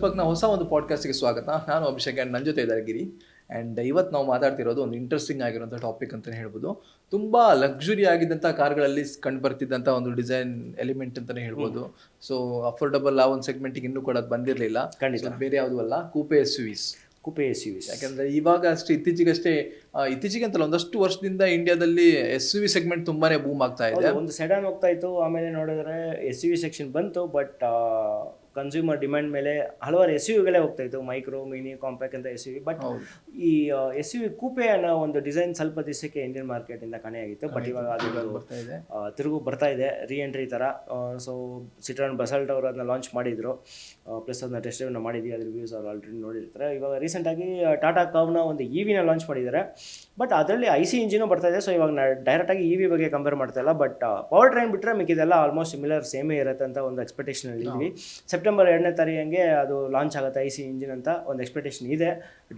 ಸ್ಪಕ್ನ ಹೊಸ ಒಂದು ಪಾಡ್ಕಾಸ್ಟ್ಗೆ ಸ್ವಾಗತ. ನಾನು ಅಭಿಷೇಕ್ ಆ್ಯಂಡ್ ನನ್ನ ಜೊತೆ ಇದ್ದಾರೆ ಗಿರಿ. ಆ್ಯಂಡ್ ಇವತ್ತು ನಾವು ಮಾತಾಡ್ತಿರೋದು ಒಂದು ಇಂಟ್ರೆಸ್ಟಿಂಗ್ ಆಗಿರುವಂಥ ಟಾಪಿಕ್ ಅಂತಲೇ ಹೇಳ್ಬೋದು. ತುಂಬ ಲಕ್ಸುರಿ ಆಗಿದ್ದಂಥ ಕಾರ್ಗಳಲ್ಲಿ ಕಂಡು ಬರ್ತಿದ್ದಂಥ ಒಂದು ಡಿಸೈನ್ ಎಲಿಮೆಂಟ್ ಅಂತಲೇ ಹೇಳ್ಬೋದು. ಸೊ ಅಫೋರ್ಡಬಲ್ ಆ ಒಂದು ಸೆಗ್ಮೆಂಟಿಗೆ ಇನ್ನೂ ಕೂಡ ಅದು ಬಂದಿರಲಿಲ್ಲ. ಖಂಡಿತ. ಬೇರೆ ಯಾವುದು ಅಲ್ಲ coupe S UVs coupe S U ಯಾಕಂದ್ರೆ ಇವಾಗ ಅಷ್ಟೇ ಇತ್ತೀಚೆಗಷ್ಟೇ ಇತ್ತೀಚೆಗೆ ಅಂತಲ್ಲ ಒಂದಷ್ಟು ವರ್ಷದಿಂದ ಇಂಡಿಯಾದಲ್ಲಿ ಎಸ್ ಯು ವಿ ಸೆಗ್ಮೆಂಟ್ ತುಂಬಾನೇ ಬೂಮ್ ಆಗ್ತಾ ಇದೆ. ಒಂದು ಸೆಡನ್ ಹೋಗ್ತಾ ಇತ್ತು. ಆಮೇಲೆ ನೋಡಿದ್ರೆ ಎಸ್ ಯು ವಿ ಸೆಕ್ಷನ್ ಬಂತು ಬಟ್ ಕನ್ಸ್ಯೂಮರ್ ಡಿಮ್ಯಾಂಡ್ ಮೇಲೆ ಹಲವಾರು ಎಸ್ ಯುಗಳೇ ಹೋಗ್ತಾ ಇತ್ತು. ಮೈಕ್ರೋ ಮಿನಿ ಕಾಂಪ್ಯಾಕ್ಟ್ ಅಂತ ಎಸ್ ಯು ಬಟ್ ಈ ಎಸ್ ಯು ಕೂಪೆ ಅನ್ನೋ ಒಂದು ಡಿಸೈನ್ ಸ್ವಲ್ಪ ದಿವಸಕ್ಕೆ ಇಂಡಿಯನ್ ಮಾರ್ಕೆಟ್ ಇಂದ ಕಾಣೆಯಾಗಿತ್ತು ಬಟ್ ಇವಾಗ ಅದು ತಿರುಗು ಬರ್ತಾ ಇದೆ. ರೀ ಎಂಟ್ರಿ ಥರ ಸೊ ಸಿಟ್ರನ್ ಬಸಲ್ಟ್ ಅವರು ಅದನ್ನ ಲಾಂಚ್ ಮಾಡಿದ್ರು. ಪ್ಲಸ್ ಅದನ್ನ ಟೆಸ್ಟ್ ಡ್ರೈವ್ನ ಮಾಡಿದ್ವಿ ಅದ್ರ ರಿವ್ಯೂಸ್ ಅವ್ರು ಆಲ್ರೆಡಿ ನೋಡಿರ್ತಾರೆ. ಇವಾಗ ರೀಸೆಂಟಾಗಿ ಟಾಟಾ ಕವ್ನ ಒಂದು ಇ ವಿನ ಲಾಂಚ್ ಮಾಡಿದ್ದಾರೆ. ಬಟ್ ಅದರಲ್ಲಿ ಐ ಸಿ ಇಂಜಿನು ಬರ್ತಾ ಇದೆ ಸೊ ಇವಾಗ ಡೈರೆಕ್ಟಾಗಿ ಇ ವಿ ಬಗ್ಗೆ ಕಂಪೇರ್ ಮಾಡ್ತಾ ಇಲ್ಲ. ಬಟ್ ಪವರ್ ಟ್ರೈನ್ ಬಿಟ್ಟರೆ ಮಿಕ್ಕಿದೆಲ್ಲ ಆಲ್ಮೋಸ್ಟ್ ಸಿಮಿಲರ್ ಸೇಮೇ ಇರುತ್ತೆ ಅಂತ ಒಂದು ಎಕ್ಸ್ಪೆಕ್ಟೇಷನ್ ಇದ್ವಿ ಸೆಪ್ಟೆಂಬರ್ ಎರಡನೇ ತಾರೀಕಿಗೆ ಅದು ಲಾಂಚ್ ಆಗುತ್ತೆ ಐ ಸಿ ಇಂಜಿನ್ ಅಂತ ಒಂದು ಎಕ್ಸ್ಪೆಕ್ಟೇಷನ್ ಇದೆ.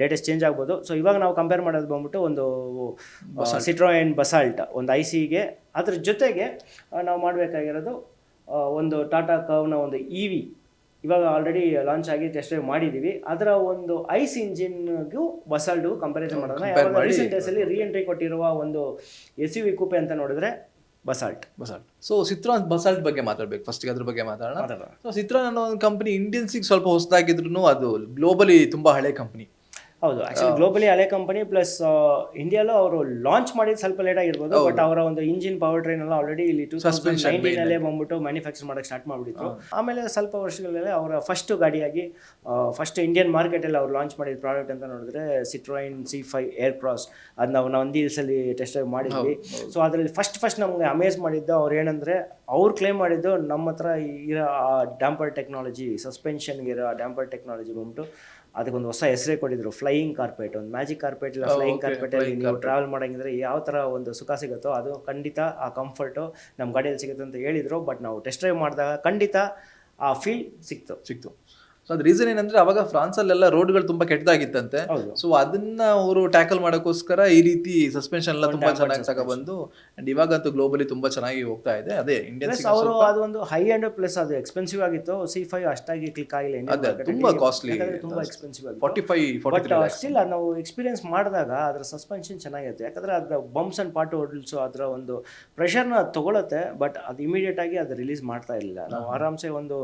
ಡೇಟಸ್ ಚೇಂಜ್ ಆಗ್ಬೋದು. ಸೊ ಇವಾಗ ನಾವು ಕಂಪೇರ್ ಮಾಡೋದು ಬಂದ್ಬಿಟ್ಟು ಒಂದು ಸಿಟ್ರೋಯನ್ ಬಸಾಲ್ಟ್ ಒಂದು ಐ ಸಿಗೆ ಅದ್ರ ಜೊತೆಗೆ ನಾವು ಮಾಡಬೇಕಾಗಿರೋದು ಒಂದು ಟಾಟಾ ಕವ್ನ ಒಂದು ಇ ವಿ ಇವಾಗ ಆಲ್ರೆಡಿ ಲಾಂಚ್ ಆಗಿ ಟೆಸ್ಟ್ ಡ್ರೈವ್ ಮಾಡಿದ್ದೀವಿ ಅದರ ಒಂದು ಐಸ್ ಇಂಜಿನ್ಗೂ ಬಸಾಲ್ಟ್ಗೂ ಕಂಪ್ಯಾರಿಸನ್ ಮಾಡೋಣ. ಯಾವಾಗ ರೀಸೆಂಟ್ ಡೇಸಲ್ಲಿ ರೀ ಎಂಟ್ರಿ ಕೊಟ್ಟಿರುವ ಒಂದು ಎಸ್ ಯು ವಿ ಕೂಪೆ ಅಂತ ನೋಡಿದ್ರೆ Basalt Basalt so Citroen Basalt ಬಗ್ಗೆ ಮಾತಾಡ್ಬೇಕು. ಫಸ್ಟ್ ಅದ್ರ ಬಗ್ಗೆ ಮಾತಾಡೋಣ. ಮಾತಾಡೋಣ. ಸೊ ಸಿತ್ರಾನ್ ಅನ್ನೋ ಒಂದು ಕಂಪನಿ ಇಂಡಿಯನ್ಸಿಗೆ ಸ್ವಲ್ಪ ಹೊಸದಾಗಿದ್ರು ಅದು ಗ್ಲೋಬಲಿ ತುಂಬಾ ಹಳೆ ಕಂಪನಿ ಹೌದು. ಆಕ್ಚುಲಿ ಗ್ಲೋಬಲಿ ಹಳೆ ಕಂಪನಿ ಪ್ಲಸ್ ಇಂಡಿಯಾಲೂ ಅವರು ಲಾಂಚ್ ಮಾಡಿದ ಸ್ವಲ್ಪ ಲೇಟ್ ಆಗಿರ್ಬೋದು ಬಟ್ ಅವರ ಒಂದು ಇಂಜಿನ್ ಪವರ್ ಟ್ರೈನ್ ಎಲ್ಲ ಆಲ್ರೆಡಿ ಇಲ್ಲಿ ಟೂ ತೌಸಂಡ್ ನೈನ್ಟೀನಲ್ಲೇ ಬಂದ್ಬಿಟ್ಟು ಮ್ಯಾನುಫ್ಯಾಕ್ಚರ್ ಮಾಡಕ್ಕೆ ಸ್ಟಾರ್ಟ್ ಮಾಡಿಬಿಟ್ರು. ಆಮೇಲೆ ಸ್ವಲ್ಪ ವರ್ಷಗಳಲ್ಲಿ ಅವರ ಫಸ್ಟ್ ಗಾಡಿಯಾಗಿ ಫಸ್ಟ್ ಇಂಡಿಯನ್ ಮಾರ್ಕೆಟಲ್ಲಿ ಅವ್ರು ಲಾಂಚ್ ಮಾಡಿದ ಪ್ರಾಡಕ್ಟ್ ಅಂತ ನೋಡಿದ್ರೆ Citroen C five air cross ಅದು ನಾವು ನಾವು ಒಂದು ದಿವಸಲ್ಲಿ ಟೆಸ್ಟ್ ಮಾಡಿದ್ವಿ. ಸೊ ಅದರಲ್ಲಿ ಫಸ್ಟ್ ಫಸ್ಟ್ ನಮಗೆ ಅಮೇಜ್ ಮಾಡಿದ್ದು ಅವ್ರು ಏನಂದ್ರೆ ಅವ್ರು ಕ್ಲೇಮ್ ಮಾಡಿದ್ದು ನಮ್ಮ ಹತ್ರ ಇರೋ ಡ್ಯಾಂಪರ್ ಟೆಕ್ನಾಲಜಿ ಸಸ್ಪೆನ್ಷನ್ಗೆ ಇರೋ ಡ್ಯಾಂಪರ್ ಟೆಕ್ನಾಲಜಿ ಬಂದ್ಬಿಟ್ಟು ಅದಕ್ಕೊಂದು ಹೊಸ ಹೆಸರೇ ಕೊಟ್ಟಿದ್ರು ಫ್ಲೈಯಿಂಗ್ ಕಾರ್ಪೆಟ್ ಒಂದು ಮ್ಯಾಜಿಕ್ ಕಾರ್ಪೆಟ್ ಇಲ್ಲ ಫ್ಲೈಯಿಂಗ್ ಕಾರ್ಪೆಟ್ ಅಲ್ಲಿ ನೀವು ಟ್ರಾವೆಲ್ ಮಾಡಂಗಿದ್ರೆ ಯಾವ ಥರ ಒಂದು ಸುಖ ಸಿಗುತ್ತೋ ಅದು ಖಂಡಿತ ಆ ಕಂಫರ್ಟು ನಮ್ಮ ಗಾಡಿಯಲ್ಲಿ ಸಿಗುತ್ತೆ ಅಂತ ಹೇಳಿದ್ರು ಬಟ್ ನಾವು ಟೆಸ್ಟ್ ಡ್ರೈವ್ ಮಾಡಿದಾಗ ಖಂಡಿತ ಆ ಫೀಲ್ ಸಿಕ್ತು. ಸಿಕ್ತು. ಸೊ ಅದ್ ರೀಸನ್ ಏನಂದ್ರೆ ಅವಾಗ ಫ್ರಾನ್ಸ್ ಅಲ್ಲೆಲ್ಲ ರೋಡ್ಗಳು ತುಂಬಾ ಕೆಟ್ಟದಾಗಿತ್ತಂತೆ. ಸೊ ಅದನ್ನ ಅವರು ಟ್ಯಾಕಲ್ ಮಾಡೋಕ್ಕೋಸ್ಕರ ಈ ರೀತಿ ಸಸ್ಪೆನ್ಷನ್ ಎಲ್ಲ ತುಂಬಾ ಚೆನ್ನಾಗಿ ತಗೊಬಂದು ಅಂಡ್ ಇವಾಗಂತೂ ಗ್ಲೋಬಲಿ ತುಂಬಾ ಚೆನ್ನಾಗಿ ಹೋಗ್ತಾ ಇದೆ. ಅದೇ ಇಂಡಿಯನ್ ಅವರು ಅದೊಂದು ಹೈ ಅಂಡ್ ಪ್ಲಸ್ ಅದು ಎಕ್ಸ್ಪೆನ್ಸಿವ್ ಆಗಿತ್ತು. ಸಿ ಫೈವ್ ಅಷ್ಟಾಗಿ ಕ್ಲಿಕ್ ಆಗಿಲ್ಲ ಅದೇ, ತುಂಬಾ ಕಾಸ್ಟ್ಲಿ. ತುಂಬಾ expensive forty five but still ನಾವು ಎಕ್ಸ್ಪೀರಿಯನ್ಸ್ ಮಾಡಿದಾಗ ಅದರ ಸಸ್ಪೆನ್ಷನ್ ಚೆನ್ನಾಗಿರುತ್ತೆ. ಯಾಕಂದ್ರೆ ಅದರ ಬಂಪ್ಸ್ ಅಂಡ್ ಪಾರ್ಟ್ ಹೊಡ್ಲ್ಸು ಅದರ ಒಂದು ಪ್ರೆಷರ್ನ ತಗೊಳತ್ತೆ ಬಟ್ ಅದು ಇಮಿಡಿಯೇಟ್ ಆಗಿ ಅದು ರಿಲೀಸ್ ಮಾಡ್ತಾ ಇರಲಿಲ್ಲ. ನಾವು ಆರಾಮ್ಸೆ ಒಂದು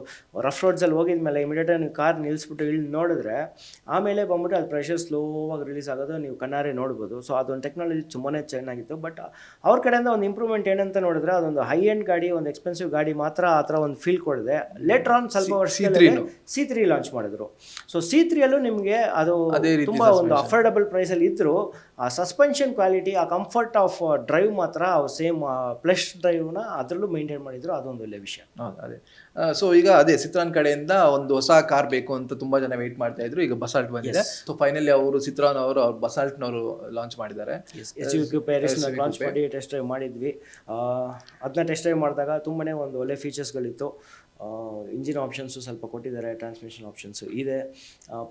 ರಫ್ ರೋಡ್ಸಲ್ಲಿ ಹೋಗಿದ್ಮೇಲೆ ಇಮಿಡಿಯೇಟ್ ನೀವು ಕಾರ್ ನಿಲ್ಲಿಸ್ಬಿಟ್ಟು ಇಳಿ ನೋಡಿದ್ರೆ ಆಮೇಲೆ ಬಂದ್ಬಿಟ್ಟು ಅದು ಪ್ರೆಷರ್ ಸ್ಲೋವಾಗಿ ರಿಲೀಸ್ ಆಗೋದು ನೀವು ಕಣ್ಣಾರೆ ನೋಡ್ಬೋದು. ಸೊ ಅದೊಂದು ಟೆಕ್ನಾಲಜಿ ತುಂಬಾ ಚೆನ್ನಾಗಿತ್ತು. ಬಟ್ ಅವ್ರ ಕಡೆಯಿಂದ ಒಂದು ಇಂಪ್ರೂವ್ಮೆಂಟ್ ಏನಂತ ನೋಡಿದ್ರೆ ಅದೊಂದು ಹೈ ಎಂಡ್ ಗಾಡಿ ಒಂದು ಎಕ್ಸ್ಪೆನ್ಸಿವ್ ಗಾಡಿ ಮಾತ್ರ ಆ ಥರ ಒಂದು ಫೀಲ್ ಕೊಡಿದೆ ಲೇಟರ್ ಆನ್ ಸ್ವಲ್ಪ ವರ್ಷ ಸಿ ತ್ರೀ ಲಾಂಚ್ ಮಾಡಿದ್ರು. ಸೊ ಸಿ ತ್ರೀಯಲ್ಲೂ ನಿಮಗೆ ಅದು ತುಂಬ ಒಂದು ಅಫೋರ್ಡಬಲ್ ಪ್ರೈಸಲ್ಲಿ ಇದ್ರು. ಆ ಸಸ್ಪೆನ್ಷನ್ ಕ್ವಾಲಿಟಿ ಆ ಕಂಫರ್ಟ್ ಆಫ್ ಡ್ರೈವ್ ಮಾತ್ರ ಸೇಮ್ ಪ್ಲಸ್ ಡ್ರೈವ್ನ ಅದರಲ್ಲೂ ಮೇಂಟೈನ್ ಮಾಡಿದ್ರು. ಅದೊಂದು ಒಳ್ಳೆ ವಿಷಯ. ಹೌದು ಅದೇ. ಸೊ ಈಗ ಅದೇ ಸಿತ್ರಾನ್ ಕಡೆಯಿಂದ ಒಂದು ಹೊಸ ಕಾರ್ ಬೇಕು ಅಂತ ತುಂಬಾ ಜನ ವೇಟ್ ಮಾಡ್ತಾ ಇದ್ರು. ಈಗ ಬಸಾಲ್ಟ್ ಬಂದಿದೆ. ಸೊ ಫೈನಲಿ ಅವರು ಸಿತ್ರಾನ್ ಅವರು ಅವ್ರು ಬಸಾಲ್ಟ್ನವರು ಲಾಂಚ್ ಮಾಡಿದ್ದಾರೆ. ಲಾಂಚ್ ಮಾಡಿ ಟೆಸ್ಟ್ ಡ್ರೈವ್ ಮಾಡಿದ್ವಿ. ಅದನ್ನ ಟೆಸ್ಟ್ ಡ್ರೈವ್ ಮಾಡಿದಾಗ ತುಂಬಾನೇ ಒಂದು ಒಳ್ಳೆ ಫೀಚರ್ಸ್ಗಳಿತ್ತು ಇಂಜಿನ್ ಆಪ್ಷನ್ಸು ಸ್ವಲ್ಪ ಕೊಟ್ಟಿದ್ದಾರೆ ಟ್ರಾನ್ಸ್ಮಿಷನ್ ಆಪ್ಷನ್ಸು ಇದೆ.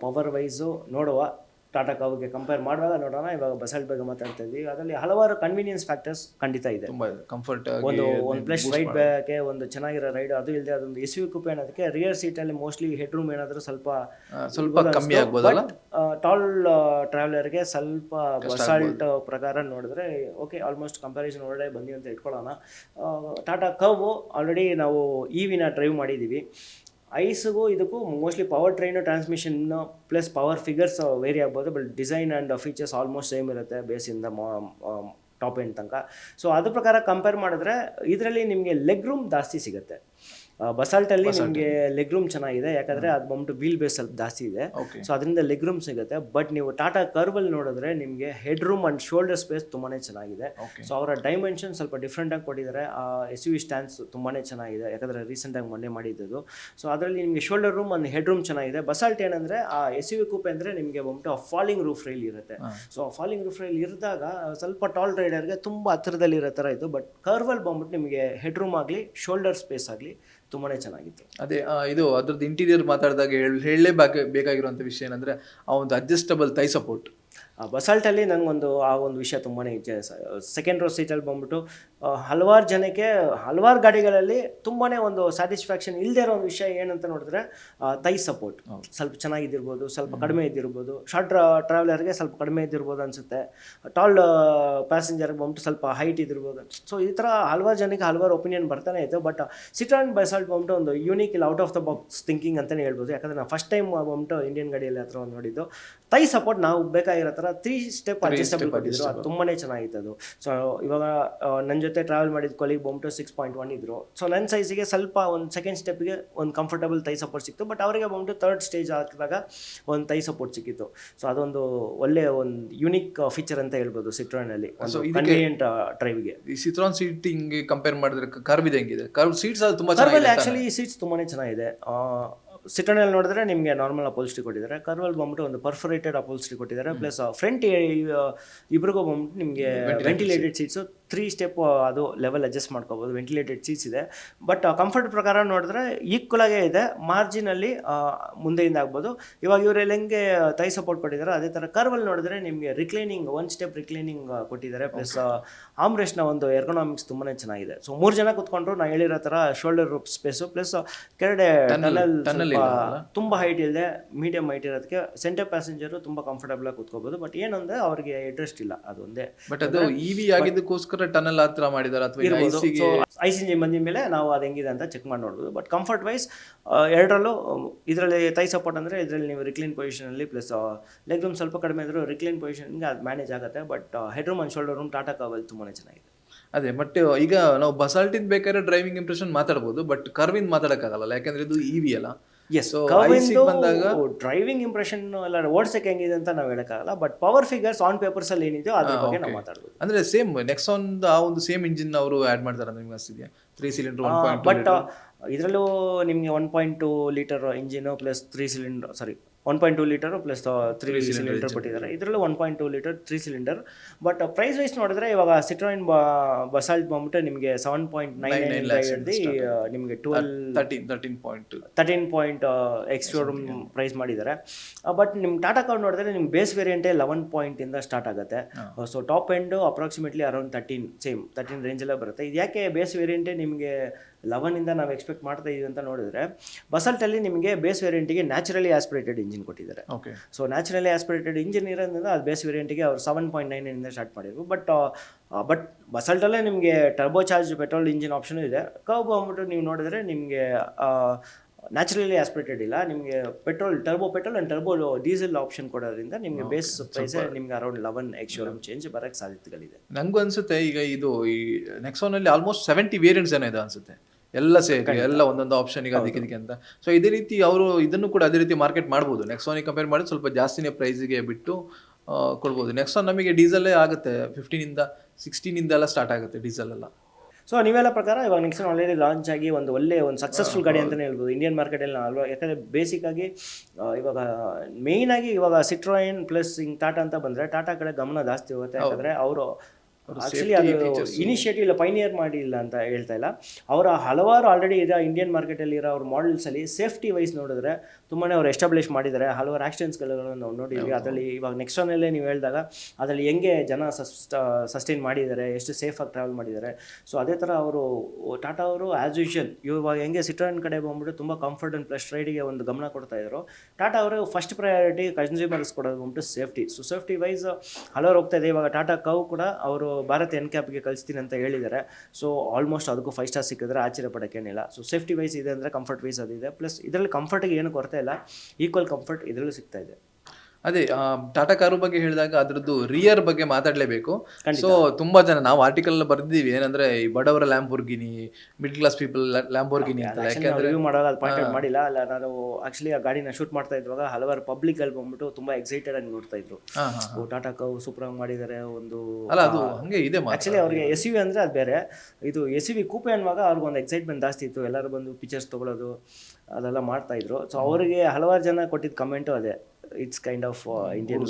ಪವರ್ ವೈಸು ನೋಡುವ. ಟಾಟಾ ಕಾವ್ಗೆ ಕಂಪೇರ್ ಮಾಡುವಾಗ ನೋಡೋಣ ಇವಾಗ ಬಸಲ್ಟ್ ಬಗ್ಗೆ ಮಾತಾಡ್ತಾ ಇದ್ವಿ. ಅದರಲ್ಲಿ ಹಲವಾರು ಕನ್ವೀನಿಯನ್ಸ್ ಫ್ಯಾಕ್ಟರ್ಸ್ ಖಂಡಿತ ಇದೆ. ತುಂಬಾ ಕಂಫರ್ಟ್ ಒಂದು ಒಂದು ಪ್ಲಸ್ ರೈಡ್ ಬ್ಯಾಗೆ ಒಂದು ಚೆನ್ನಾಗಿರೋ ರೈಡ್ ಅದು ಇಲ್ಲದೆ ಅದೊಂದು ಎಸ್ ಯು ಕುಪೆ ಅನ್ನೋದಕ್ಕೆ ರಿಯರ್ ಸೀಟಲ್ಲಿ ಮೋಸ್ಟ್ಲಿ ಹೆಡ್ ರೂಮ್ ಏನಾದರೂ ಸ್ವಲ್ಪ ಸ್ವಲ್ಪ ಕಮ್ಮಿ ಆಗ್ಬೋದಲ್ಲ? ಟಾಲ್ ಟ್ರಾವೆಲರ್ಗೆ ಸ್ವಲ್ಪ ಬಸಾಲ್ಟ್ ಪ್ರಕಾರ ನೋಡಿದ್ರೆ ಓಕೆ ಆಲ್ಮೋಸ್ಟ್ ಕಂಪ್ಯಾರಿಸನ್ ಒಳ್ಳೆ ಬಂದಿ ಅಂತ ಇಟ್ಕೊಳ್ಳೋಣ. ಟಾಟಾ ಕವ್ ಆಲ್ರೆಡಿ ನಾವು ಇ ವಿನ ಡ್ರೈವ್ ಮಾಡಿದ್ದೀವಿ. ಐಸ್ಗೂ ಇದಕ್ಕೂ mostly power train transmission plus power figures vary ಆಗ್ಬೋದು but design and features almost same ಇರುತ್ತೆ ಬೇಸಿಂದ ಟಾಪ್ ಎಂಡ್ ತನಕ. ಸೊ ಅದ್ರ ಪ್ರಕಾರ ಕಂಪೇರ್ ಮಾಡಿದ್ರೆ, ಇದರಲ್ಲಿ ನಿಮಗೆ ಲೆಗ್ ರೂಮ್ ಜಾಸ್ತಿ ಸಿಗುತ್ತೆ. ಬಸಾಲ್ಟಲ್ಲಿ ನಿಮಗೆ ಲೆಗ್ ರೂಮ್ ಚೆನ್ನಾಗಿದೆ ಯಾಕಂದ್ರೆ ಅದು ಬಂದ್ಬಿಟ್ಟು ವೀಲ್ ಬೇಸ್ ಸ್ವಲ್ಪ ಜಾಸ್ತಿ ಇದೆ. ಸೊ ಅದರಿಂದ ಲೆಗ್ ರೂಮ್ ಸಿಗುತ್ತೆ. ಬಟ್ ನೀವು ಟಾಟಾ ಕರ್ವಲ್ಲಿ ನೋಡಿದ್ರೆ ನಿಮಗೆ head room and shoulder space ತುಂಬಾ ಚೆನ್ನಾಗಿದೆ. ಸೊ ಅವರ ಡೈಮೆನ್ಷನ್ ಸ್ವಲ್ಪ ಡಿಫ್ರೆಂಟಾಗಿ ಕೊಟ್ಟಿದ್ದಾರೆ. ಆ ಎಸ್ ಯು ವಿ ಸ್ಟ್ಯಾಂಡ್ಸ್ ತುಂಬಾ ಚೆನ್ನಾಗಿದೆ. ಯಾಕಂದರೆ ರೀಸೆಂಟಾಗಿ ಮೊನ್ನೆ ಮಾಡಿದ್ದು ಸೊ ಅದರಲ್ಲಿ ನಿಮಗೆ shoulder room and head room ಚೆನ್ನಾಗಿದೆ. ಬಸಾಲ್ಟ್ ಏನಂದ್ರೆ ಆ ಎಸ್ ಯು ವಿ ಕೂಪೆ ಅಂದರೆ ನಿಮಗೆ ಬಂದ್ಬಿಟ್ಟು ಆ ಫಾಲಿಂಗ್ ರೂಫ್ ರೈಲ್ ಇರುತ್ತೆ. ಸೊ ಆ ಫಾಲಿಂಗ್ ರೂಫ್ ರೈಲ್ ಇರಿದಾಗ ಸ್ವಲ್ಪ ಟಾಲ್ ರೈಡರ್ಗೆ ತುಂಬಾ ಹತ್ತಿರದಲ್ಲಿ ಇರೋ ಥರ ಇದು ಬಟ್ ಕರ್ವಲ್ಲಿ ಬಂದ್ಬಿಟ್ಟು ನಿಮಗೆ ಹೆಡ್ ರೂಮ್ ಆಗಲಿ ಶೋಲ್ಡರ್ ಸ್ಪೇಸ್ ಆಗಲಿ ತುಂಬಾ ಚೆನ್ನಾಗಿತ್ತು. ಅದೇ ಇದು ಅದ್ರದ್ದು ಇಂಟೀರಿಯರ್ ಮಾತಾಡಿದಾಗ ಹೇಳಲೇ ಬೇಕಾಗಿರುವಂಥ ವಿಷಯ ಏನಂದ್ರೆ, ಆ ಒಂದು ಅಡ್ಜಸ್ಟಬಲ್ ತೈ ಸಪೋರ್ಟ್ ಬಸಾಲ್ಟಲ್ಲಿ ನನಗೊಂದು ಆ ಒಂದು ವಿಷಯ ತುಂಬಾ ಇಚ್ಛೆ ಸೆಕೆಂಡ್ ರೋ ಸೀಟಲ್ಲಿ ಬಂದ್ಬಿಟ್ಟು ಹಲವಾರು ಜನಕ್ಕೆ ಹಲವಾರು ಗಾಡಿಗಳಲ್ಲಿ ತುಂಬಾ ಒಂದು ಸ್ಯಾಟಿಸ್ಫ್ಯಾಕ್ಷನ್ ಇಲ್ಲದೆ ಇರೋ ಒಂದು ವಿಷಯ ಏನಂತ ನೋಡಿದ್ರೆ ತೈ ಸಪೋರ್ಟ್ ಸ್ವಲ್ಪ ಚೆನ್ನಾಗಿದ್ದಿರ್ಬೋದು ಸ್ವಲ್ಪ ಕಡಿಮೆ ಇದ್ದಿರ್ಬೋದು ಶಾರ್ಟ್ ಟ್ರಾವೆಲರ್ಗೆ ಸ್ವಲ್ಪ ಕಡಿಮೆ ಇದ್ದಿರ್ಬೋದು ಅನಿಸುತ್ತೆ. ಟಾಲ್ ಪ್ಯಾಸೆಂಜರ್ಗೆ ಬಂದ್ಬಿಟ್ಟು ಸ್ವಲ್ಪ ಹೈಟ್ ಇದ್ದಿರ್ಬೋದು. ಸೊ ಈ ಥರ ಹಲವಾರು ಜನಕ್ಕೆ ಹಲವಾರು ಒಪಿನಿಯನ್ ಬರ್ತಾನೆ ಇತ್ತು ಬಟ್ ಸಿಟ್ರಾನ್ ಬಸಾಲ್ಟ್ ಬಂದ್ಬಿಟ್ಟು ಒಂದು ಯೂನಿಕ್ ಇಲ್ಲ out of the box thinking ಅಂತಲೇ ಹೇಳ್ಬೋದು. ಯಾಕಂದರೆ ನಾನು ಫಸ್ಟ್ ಟೈಮ್ ಬಂದ್ಬಿಟ್ಟು ಇಂಡಿಯನ್ ಗಾಡಿಯಲ್ಲಿ ಹತ್ರ ಒಂದು ನೋಡಿದ್ದು. ತೈ ಸಪೋರ್ಟ್ ನಾವು ಬೇಕಾಗಿರೋ ಥರ ತ್ರೀ ಸ್ಟೆಪ್ ಅಡ್ಜಸ್ಟಬಲ್ ಕೊಟ್ಟಿದ್ರು. ಅದು ತುಂಬಾ ಚೆನ್ನಾಗಿತ್ತು ಅದು. ಸೊ ಇವಾಗ ನನ್ನ ಜೊತೆ ಟ್ರಾವೆಲ್ ಮಾಡಿದ ಕೊಲಿಗೆ ಬೊಮ್ಟೋ ಸಿಕ್ಸ್ ಪಾಯಿಂಟ್ ಒನ್ ಇದ್ರು. ಸೊ ನನ್ನ ಸೈಜಿಗೆ ಸ್ವಲ್ಪ ಒಂದು ಸೆಕೆಂಡ್ ಸ್ಟೆಪ್ಗೆ ಒಂದು ಕಂಫರ್ಟಬಲ್ ತೈ ಸಪೋರ್ಟ್ ಸಿಕ್ತು. ಬಟ್ ಅವರಿಗೆ ಬಂದ್ಬಿಟ್ಟು ತರ್ಡ್ ಸ್ಟೇಜ್ ಹಾಕಿದಾಗ ಒಂದು ತೈ ಸಪೋರ್ಟ್ ಸಿಕ್ಕಿತ್ತು. ಸೊ ಅದೊಂದು ಒಳ್ಳೆ ಒಂದು ಯುನಿಕ್ ಫೀಚರ್ ಅಂತ ಹೇಳ್ಬೋದು ಸಿಟ್ರೋನಲ್ಲಿ ಕನ್ವೀನಿಯಂಟ್ ಡ್ರೈವ್ಗೆ ಈ ಸಿತ್ರಾನ್ ಸೀಟಿಂಗ್ ಕಂಪೇರ್ ಮಾಡಿದ್ರೆ ಕರ್ವ್ ಇದೆ ಹೆಂಗಿದೆ? ಕರ್ವ್ ಸೀಟ್ಸ್ ಅದು ತುಂಬಾ ಕರ್ವಲ್ಲಿ ಆ್ಯಕ್ಚುಲಿ ಸೀಟ್ಸ್ ತುಂಬಾ ಚೆನ್ನಾಗಿದೆ. ಸಿಟರ್ನಲ್ಲಿ ನೋಡಿದ್ರೆ ನಿಮಗೆ ನಾರ್ಮಲ್ ಅಪೋಲ್ಸ್ಟ್ರಿ ಕೊಟ್ಟಿದ್ದಾರೆ. ಕರ್ವಲ್ ಬಂದ್ಬಿಟ್ಟು ಒಂದು ಪರ್ಫರೇಟೆಡ್ ಅಪೋಲ್ಸ್ಟ್ರಿ ಕೊಟ್ಟಿದ್ದಾರೆ. ಪ್ಲಸ್ ಫ್ರಂಟ್ ಇಬ್ಬರಿಗೂ ಬಂದ್ಬಿಟ್ಟು ನಿಮಗೆ ವೆಂಟಿಲೇಟೆಡ್ ಸೀಟ್ಸು ತ್ರೀ ಸ್ಟೆಪ್ ಅದು ಲೆವೆಲ್ ಅಡ್ಜಸ್ಟ್ ಮಾಡ್ಕೋಬೋದು. ವೆಂಟಿಲೇಟೆಡ್ ಸೀಟ್ಸ್ ಇದೆ. ಬಟ್ ಕಂಫರ್ಟ್ ಪ್ರಕಾರ ನೋಡಿದ್ರೆ ಈಕ್ವಲ್ ಆಗೇ ಇದೆ. ಮಾರ್ಜಿನಲ್ಲಿ ಮುಂದೆಯಿಂದ ಆಗ್ಬೋದು. ಇವಾಗ ಇವರೆಲ್ಲ ಹೆಂಗೆ ತೈ ಸಪೋರ್ಟ್ ಕೊಟ್ಟಿದ್ದಾರೆ ಅದೇ ಥರ ಕರ್ವಲ್ಲಿ ನೋಡಿದ್ರೆ ನಿಮಗೆ ರಿಕ್ಲೈನಿಂಗ್ ಒನ್ ಸ್ಟೆಪ್ ರಿಕ್ಲೈನಿಂಗ್ ಕೊಟ್ಟಿದ್ದಾರೆ. ಪ್ಲಸ್ ಆಮ್ರೆಸ್ಟ್ನ ಒಂದು ಎರ್ಗೊನಾಮಿಕ್ಸ್ ತುಂಬಾ ಚೆನ್ನಾಗಿದೆ. ಸೊ ಮೂರು ಜನ ಕುತ್ಕೊಂಡ್ರು ನಾನು ಹೇಳಿರೋ ಥರ ಶೋಲ್ಡರ್ ಸ್ಪೇಸು ಪ್ಲಸ್ ಕೆರಡೆ ಟನಲ್ ತುಂಬ ಹೈಟ್ ಇಲ್ಲದೆ ಮೀಡಿಯಂ ಹೈಟ್ ಇರೋದಕ್ಕೆ ಸೆಂಟರ್ ಪ್ಯಾಸೆಂಜರು ತುಂಬ ಕಂಫರ್ಟಬಲ್ ಆಗಿ ಕುತ್ಕೋಬೋದು. ಬಟ್ ಏನಂದ್ರೆ ಅವ್ರಿಗೆ ಇಂಟ್ರೆಸ್ಟ್ ಇಲ್ಲ ಅದೊಂದೇ ಬಟ್ ಅದು ಇವಿ ಆಗಿದ್ದಕ್ಕೋಸ್ಕರ ಟನಲ್ ಹತ್ರ ಮಾಡಿದಾರೆ ಅಥವಾ ಐಸ್ ಇಂಜಿನ್ ಬಂದಿದ ಮೇಲೆ ನಾವು ಅದು ಹೆಂಗಿದೆ ಅಂತ ಚೆಕ್ ಮಾಡಿ ನೋಡ್ಬೋದು. ಬಟ್ ಕಂಫರ್ಟ್ ವೈಸ್ ಎರಡರಲ್ಲೂ ಇದರಲ್ಲಿ ತೈ ಸಪೋರ್ಟ್ ಅಂದರೆ ಇದರಲ್ಲಿ ನೀವು ರಿಕ್ಲೈನ್ ಪೊಸಿಷನಲ್ಲಿ ಪ್ಲಸ್ ಲೆಗ್ ರೂಮ್ ಸ್ವಲ್ಪ ಕಡಿಮೆ ಇದ್ದರೂ ರಿಕ್ಲೈನ್ ಪೊಸಿಷನ್ಗೆ ಅದು ಮ್ಯಾನೇಜ್ ಆಗುತ್ತೆ. But head room and shoulder room Tata Curvv ತುಂಬಾ ಚೆನ್ನಾಗಿದೆ. ಅದೇ ಬಟ್ ಈಗ ನಾವು ಬಸಾಲ್ಟಿಂದ ಬೇಕಾದ್ರೆ ಡ್ರೈವಿಂಗ್ ಇಂಪ್ರೆಷನ್ ಮಾತಾಡ್ಬೋದು ಬಟ್ ಕರ್ವಿಂದ ಮಾತಾಡೋಕ್ಕಾಗಲ್ಲ. ಯಾಕಂದ್ರೆ ಇದು ಇವಿ ಅಲ್ಲ. ಎಸ್ ಬಂದಾಗ- ಡ್ರೈವಿಂಗ್ ಇಂಪ್ರೆಷನ್ ಎಲ್ಲ ಓಡ್ಸಕ್ಕೆ ಹೆಂಗಿದೆ ಅಂತ ನಾವು ಹೇಳಕ್ಕಾಗಲ್ಲ but power figures on papers ಅಲ್ಲಿ ಏನಿದೆಯೋ ಅದ್ರ ಬಗ್ಗೆ ನಾವು ಮಾತಾಡ್ಬೋದು. ಅಂದ್ರೆ ಸೇಮ್ ನೆಕ್ಸಾನ್ ಆ ಒಂದು ಸೇಮ್ ಇಂಜಿನ್ ಅವರು ಆಡ್ ಮಾಡ್ತಾರೆ ನಿಮ್ಗೆ ಅನಿಸ್ತಿದ್ಯಾ? ತ್ರೀ ಸಿಲಿಂಡರ್ ಬಟ್ ಇದರಲ್ಲೂ ನಿಮಗೆ one point two litre engine plus three cylinder sorry one point two litre plus three cylinder ಕೊಟ್ಟಿದ್ದಾರೆ ಇದರಲ್ಲೂ one point two litre three cylinder but price wise ನೋಡಿದ್ರೆ ಇವಾಗ ಸಿಟ್ರಾಯಿನ್ basalt ಬಂದ್ಬಿಟ್ಟು ನಿಮಗೆ ಸೆವೆನ್ ಪಾಯಿಂಟ್ ನೈನ್ ನೈನ್ ಹಿಡ್ದು ನಿಮಗೆ twelve thirteen thirteen point thirteen point ex showroom price ಮಾಡಿದ್ದಾರೆ. But ನಿಮ್ಮ ಟಾಟಾ ಕಾರ್ ನೋಡಿದ್ರೆ ನಿಮ್ಮ ಬೇಸ್ ವೇರಿಯಂಟೇ ಲೆವೆನ್ ಪಾಯಿಂಟಿಂದ ಸ್ಟಾರ್ಟ್ ಆಗುತ್ತೆ. So top end approximately around thirteen same thirteen ರೇಂಜಲ್ಲೇ ಬರುತ್ತೆ. ಇದು ಯಾಕೆ ಬೇಸ್ ವೇರಿಯಂಟೇ ನಿಮಗೆ ಲೆವೆನಿಂದ ನಾವು ಎಕ್ಸ್ಪೆಕ್ಟ್ ಮಾಡ್ತಾ ಇದೀವಿ ಅಂತ ನೋಡಿದ್ರೆ ಬಸಲ್ಟಲ್ಲಿ ನಿಮಗೆ ಬೇಸ್ ವೇರಿಯಂಟಿಗೆ ನ್ಯಾಚುರಲಿ ಆಸ್ಪಿರೇಟೆಡ್ ಇಂಜಿನ್ ಕೊಟ್ಟಿದ್ದಾರೆ. Okay so naturally aspirated engine ಇರೋದ್ರಿಂದ ಅದು ಬೇಸ್ ವೇರಿಯಂಟಿಗೆ ಅವ್ರು ಸೆವೆನ್ ಪಾಯಿಂಟ್ ನೈನಿಂದ ಸ್ಟಾರ್ಟ್ ಮಾಡಿದ್ರು. ಬಟ್ ಬಟ್ ಬಸಲ್ಟಲ್ಲೇ ನಿಮಗೆ turbo charge petrol engine option ಇದೆ. ಕವ್ ಅಂದ್ಬಿಟ್ಟು ನೀವು ನೋಡಿದ್ರೆ ನಿಮಗೆ ನ್ಯಾಚುರಲಿ ಆಸ್ಪಿರೇಟೆಡ್ ಇಲ್ಲ. ನಿಮಗೆ petrol turbo petrol and turbo diesel option ಕೊಡೋದ್ರಿಂದ ನಿಮಗೆ ಬೇಸ್ ಪ್ರೈಸ್ ನಿಮ್ಗೆ around eleven ex showroom change ಬರೋಕ್ಕೆ ಸಾಧ್ಯತೆಗಳಿದೆ. ನನಗೂ ಅನಿಸುತ್ತೆ ಈಗ ಇದು ಈ ನೆಕ್ಸೋನಲ್ಲಿ ಆಲ್ಮೋಸ್ಟ್ ಸೆವೆಂಟಿ ವೇರಿಯಂಟ್ಸ್ ಏನೋ ಇದೆ ಅನ್ಸುತ್ತೆ. ಎಲ್ಲ ಸೇರಿ ಎಲ್ಲ ಒಂದೊಂದು ಆಪ್ಷನ್ ಈಗ ಅದಕ್ಕೆ ಇದಕ್ಕೆ ಅಂತ. ಸೊ ಇದೇ ರೀತಿ ಅವರು ಇದನ್ನು ಕೂಡ ಅದೇ ರೀತಿ ಮಾರ್ಕೆಟ್ ಮಾಡ್ಬೋದು. ನೆಕ್ಸೋನಿಗೆ ಕಂಪೇರ್ ಮಾಡಿ ಸ್ವಲ್ಪ ಜಾಸ್ತಿನೇ ಪ್ರೈಸ್ಗೆ ಬಿಟ್ಟು ಕೊಡ್ಬೋದು. ನೆಕ್ಸಾನ್ ನಮಗೆ ಡೀಸೆಲ್ಲೇ ಆಗುತ್ತೆ. ಫಿಫ್ಟೀನಿಂದ ಸಿಕ್ಸ್ಟೀನಿಂದ ಎಲ್ಲ ಸ್ಟಾರ್ಟ್ ಆಗುತ್ತೆ ಡೀಸೆಲ್ ಎಲ್ಲ. ಸೊ ನೀವೆಲ್ಲ ಪ್ರಕಾರ ಇವಾಗ ನೆಕ್ಸ್ಟ್ ಆಲ್ರೆಡಿ ಲಾಂಚ್ ಆಗಿ ಒಂದು ಒಳ್ಳೆ ಒಂದು ಸಕ್ಸಸ್ಫುಲ್ ಗಾಡಿ ಅಂತಲೇ ಹೇಳ್ಬೋದು. ಇಂಡಿಯನ್ ಮಾರ್ಕೆಟಲ್ಲಿ ಅಲ್ವಾ ಯಾಕಂದರೆ ಆಗಿ ಇವಾಗ ಮೇಯ್ನ್ ಆಗಿ ಇವಾಗ ಸಿಟ್ರೋಯಿನ್ ಪ್ಲಸ್ ಹಿಂಗೆ ಟಾಟಾ ಅಂತ ಬಂದರೆ ಟಾಟಾ ಕಡೆ ಗಮನ ಜಾಸ್ತಿ ಹೋಗುತ್ತೆ. ಯಾಕಂದರೆ ಅವರು ಆಕ್ಚುಲಿ ಅದು ಇನಿಷಿಯೇಟಿವ್ ಇಲ್ಲ ಪೈನಿಯರ್ ಮಾಡಿಲ್ಲ ಅಂತ ಹೇಳ್ತಾ ಇಲ್ಲ. ಅವರ ಹಲವಾರು ಆಲ್ರೆಡಿ ಇರೋ ಇಂಡಿಯನ್ ಮಾರ್ಕೆಟಲ್ಲಿ ಇರೋ ಅವ್ರ ಮಾಡಲ್ಸಲ್ಲಿ ಸೇಫ್ಟಿ ವೈಸ್ ನೋಡಿದ್ರೆ ತುಂಬಾ ಅವ್ರು ಎಸ್ಟಾಬ್ಲಿಷ್ ಮಾಡಿದ್ದಾರೆ. ಹಲವಾರು ಆಕ್ಸಿಡೆಂಟ್ಸ್ಗಳನ್ನು ನಾವು ನೋಡಿದ್ವಿ ಅದರಲ್ಲಿ ಇವಾಗ ನೆಕ್ಸ್ಟ್ ಒನ್ನಲ್ಲೇ ನೀವು ಹೇಳಿದಾಗ ಅದರಲ್ಲಿ ಹೆಂಗೆ ಜನ ಸಸ್ಟೈನ್ ಮಾಡಿದ್ದಾರೆ ಎಷ್ಟು ಸೇಫಾಗಿ ಟ್ರಾವೆಲ್ ಮಾಡಿದ್ದಾರೆ. ಸೊ ಅದೇ ಥರ ಅವರು ಟಾಟಾ ಅವರು ಆ್ಯಸ್ ಯೂಶಲ್ ಇವಾಗ ಹೆಂಗೆ ಸಿಟ್ರನ್ ಕಡೆ ಬಂದ್ಬಿಟ್ಟು ತುಂಬ ಕಂಫರ್ಟ್ ಆ್ಯಂಡ್ ಪ್ಲಸ್ ರೈಡಿಗೆ ಒಂದು ಗಮನ ಕೊಡ್ತಾ ಇದ್ರು. ಟಾಟಾ ಅವರು ಫಸ್ಟ್ ಪ್ರಯಾರಿಟಿ ಕನ್ಸ್ಯೂಮರ್ಸ್ ಕೊಡೋದು ಬಂದ್ಬಿಟ್ಟು ಸೇಫ್ಟಿ ಸೊ ಸೇಫ್ಟಿ ವೈಸ್ ಹಲವಾರು ಹೋಗ್ತಾ ಇದೆ. ಇವಾಗ ಟಾಟಾ ಕವ್ ಕೂಡ ಅವರು ಭಾರತ್ ಎನ್ ಕ್ಯಾಪ್ಗೆ ಕಳಿಸ್ತೀನಿ ಅಂತ ಹೇಳಿದ್ದಾರೆ ಸೊ ಆಲ್ಮೋಸ್ಟ್ ಅದಕ್ಕೂ ಫೈವ್ ಸ್ಟಾರ್ ಸಿಕ್ಕಿದ್ರೆ ಆಶ್ಚರ್ಯ ಪಡೋಕ್ಕೇನಿಲ್ಲ ಸೊ ಸೇಫ್ಟಿ ವೈಸ್ ಇದೆ ಅಂದರೆ ಕಂಫರ್ಟ್ ವೈಸ್ ಅದಿದೆ ಪ್ಲಸ್ ಇದರಲ್ಲಿ ಕಂಫರ್ಟಿಗೆ ಏನು ಕೊರತೆ ಇಲ್ಲ. ಈಕ್ವಲ್ ಕಂಫರ್ಟ್ ಇದರಲ್ಲೂ ಸಿಗ್ತಾ ಇದೆ. ಅದೇ ಟಾಟಾ ಕಾರು ಬಗ್ಗೆ ಹೇಳಿದಾಗ ಅದ್ರದ್ದು ರಿಯರ್ ಬಗ್ಗೆ ಮಾತಾಡಲೇಬೇಕು. ಸೊ ತುಂಬಾ ಜನ ನಾವು ಆರ್ಟಿಕಲ್ ಬರೆದಿದ್ದೀವಿ ಏನಂದ್ರೆ ಈ ಬಡವರ Lamborghini mid class people Lamborghini ಅಂತ ಯಾಕೆಂದ್ರೆ ಅದು ಪಾಯಿಂಟ್ ಮಾಡಿಲ್ಲ. ಅಲ್ಲ ನಾನು ಆಕ್ಚುಲಿ ಆ ಗಾಡಿನ ಶೂಟ್ ಮಾಡ್ತಾ ಇದ್ವಾಗ ಹಲವಾರು ಪಬ್ಲಿಕ್ ಅಲ್ಲಿ ಬಂದ್ಬಿಟ್ಟು ತುಂಬಾ ಎಕ್ಸೈಟೆಡ್ ಆಗಿ ನೋಡ್ತಾ ಇದ್ರು. ಟಾಟಾ ಕೌ ಸೂಪರ್ ಆಗಿ ಮಾಡಿದ್ದಾರೆ ಒಂದು ಅಲ್ಲ ಅದು ಹಂಗೆ ಇದೆ ಆಕ್ಚುಲಿ ಅವ್ರಿಗೆ ಎಸ್ ಯು ಅಂದ್ರೆ ಅದು ಬೇರೆ. ಇದು ಎಸ್ ಯು ವಿ ಕೂಪೆ ಅನ್ನುವಾಗ ಅವ್ರಿಗೆ ಒಂದು ಎಕ್ಸೈಟ್ಮೆಂಟ್ ಜಾಸ್ತಿ ಇತ್ತು. ಎಲ್ಲರೂ ಬಂದು ಪಿಕ್ಚರ್ಸ್ ತಗೊಳ್ಳೋದು ಅದೆಲ್ಲ ಮಾಡ್ತಾ ಇದ್ರು. ಸೊ ಅವರಿಗೆ ಹಲವಾರು ಜನ ಕೊಟ್ಟಿದ್ದ ಕಮೆಂಟು ಅದೇ. ಇಟ್ಸ್ ಕೈಂಡ್ ಆಫ್ ಇಂಡಿಯನ್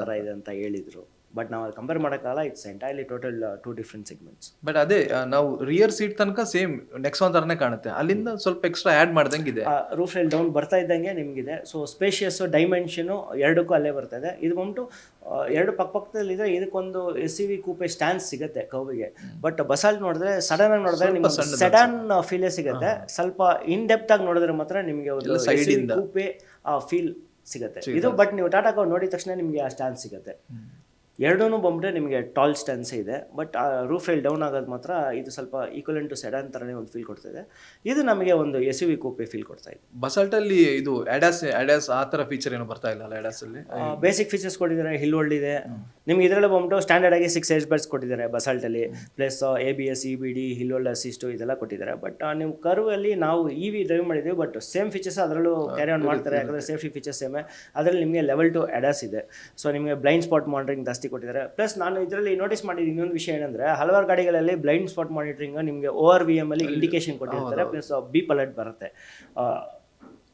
ಥರ ಇದೆ ಅಂತ ಹೇಳಿದ್ರು. ಬಟ್ ನಾವು ಅದು compare ಮಾಡೋಕ್ಕಲ್ಲ it's entirely total two different segments but ಅದೇ ನಾವು ರಿಯರ್ ಸೀಟ್ ತನಕ ಸೇಮ್ ನೆಕ್ಸ್ಟ್ ಒನ್ ತರನೇ ಕಾಣುತ್ತೆ. ಅಲ್ಲಿಂದ ಸ್ವಲ್ಪ ಎಕ್ಸ್ಟ್ರಾ ಆಡ್ ಇದೆ ರೂಫ್ ರೈಲ್ ಡೌನ್ ಬರ್ತಾ ಇದ್ದಂಗೆ ನಿಮಗಿದೆ. ಸೊ ಸ್ಪೇಷಿಯಸ್ ಡೈಮೆನ್ಷನು ಎರಡಕ್ಕೂ ಅಲ್ಲೇ ಬರ್ತಾ ಇದೆ. ಇದು ಆ, ಎರಡು ಪಕ್ಕ ಪಕ್ಕದಲ್ಲಿದೆ ಇದಕ್ಕೊಂದು S C V coupe stand ಸಿಗುತ್ತೆ ಕವಿಗೆ. ಬಟ್ ಬಸ್ಸಲ್ಲಿ ನೋಡಿದ್ರೆ ಸಡನ್ ಆಗಿ ನೋಡಿದ್ರೆ ನಿಮ್ಗೆ ಸಡನ್ ಫೀಲೇ ಸಿಗುತ್ತೆ. ಸ್ವಲ್ಪ ಇನ್ ಡೆಪ್ತ್ ಆಗಿ ನೋಡಿದ್ರೆ ಮಾತ್ರ ನಿಮಗೆ ಕೂಪೆ ಆ ಫೀಲ್ ಸಿಗುತ್ತೆ. ಇದು ಬಟ್ ನೀವು ಟಾಟಾ ಕವ್ ನೋಡಿದ ತಕ್ಷಣ ನಿಮಗೆ ಆ ಸ್ಟ್ಯಾಂಡ್ ಸಿಗುತ್ತೆ. ಎರಡೂ ಬಂದ್ಬಿಟ್ರೆ ನಿಮಗೆ ಟಾಲ್ ಸ್ಟ್ಯಾನ್ಸ್ ಇದೆ. ಬಟ್ ಆ ರೂಫ್ ರೈಲ್ ಡೌನ್ ಆಗೋದು ಮಾತ್ರ ಇದು ಸ್ವಲ್ಪ ಈಕ್ವಲೆಂಟ್ ಟು ಸೆಡಾನ್ ಥರನೇ ಒಂದು ಫೀಲ್ ಕೊಡ್ತಾ ಇದೆ ಇದು ನಮಗೆ ಒಂದು S U V coupe feel ಕೊಡ್ತಾ ಇದೆ. ಬಸಲ್ಟಲ್ಲಿ ಇದು ಅಡ್ಯಾಸ್ ಅಡ್ಯಾಸ್ ಆ ತರ ಫೀಚರ್ ಏನು ಬರ್ತಾ ಇಲ್ಲ ಅಲ್ಲಿ? ಬೇಸಿಕ್ ಫೀಚರ್ಸ್ ಕೊಟ್ಟಿದ್ದಾರೆ ಹಿಲ್ ಹೋಲ್ಡ್ ಇದೆ. ನಿಮ್ಗೆ ಇದರಲ್ಲಿ ಬಂದ್ಬಿಟ್ಟು ಸ್ಟ್ಯಾಂಡರ್ಡ್ ಆಗಿ ಸಿಕ್ಸ್ ಏಜ್ ಬರ್ಸ್ ಕೊಟ್ಟಿದ್ದಾರೆ ಬಸಾಲ್ಟಲ್ಲಿ plus A B S E B D hill hold assist ಇದೆಲ್ಲ ಕೊಟ್ಟಿದ್ದಾರೆ. ಬಟ್ ನೀವು ಕರ್ವಲ್ಲಿ ನಾವು ಇ ವಿ ಡ್ರೈವ್ ಮಾಡಿದ್ದೀವಿ ಬಟ್ ಸೇಮ್ ಫೀಚರ್ಸ್ ಅದರಲ್ಲೂ ಕ್ಯಾರಿ ಆನ್ ಮಾಡ್ತಾರೆ. ಯಾಕಂದರೆ ಸೇಫ್ಟಿ ಫೀಚರ್ಸ್ ಸೇಮೆ ಅದರಲ್ಲಿ ನಿಮಗೆ ಲೆವೆಲ್ ಟು ಅಡಾಸ್ ಇದೆ. ಸೊ ನಿಮಗೆ ಬ್ಲೈಂಡ್ ಸ್ಪಾಟ್ ಮಾನಿಟರಿಂಗ್ ಜಾಸ್ತಿ ಕೊಟ್ಟಿದ್ದಾರೆ. ಪ್ಲಸ್ ನಾನು ಇದರಲ್ಲಿ ನೋಟಿಸ್ ಮಾಡಿದ ಇನ್ನೊಂದು ವಿಷಯ ಏನಂದ್ರೆ ಹಲವಾರು ಗಾಡಿಗಳಲ್ಲಿ ಬ್ಲೈಂಡ್ ಸ್ಪಾಟ್ ಮಾನಿಟರಿಂಗ್ ನಿಮಗೆ ಓ ಆರ್ ವಿ ಎಂ ಅಲ್ಲಿ ಇಂಡಿಕೇಶನ್ ಕೊಟ್ಟಿರ್ತಾರೆ ಪ್ಲಸ್ ಬಿ ಅಲರ್ಟ್ ಬರುತ್ತೆ. ಆ,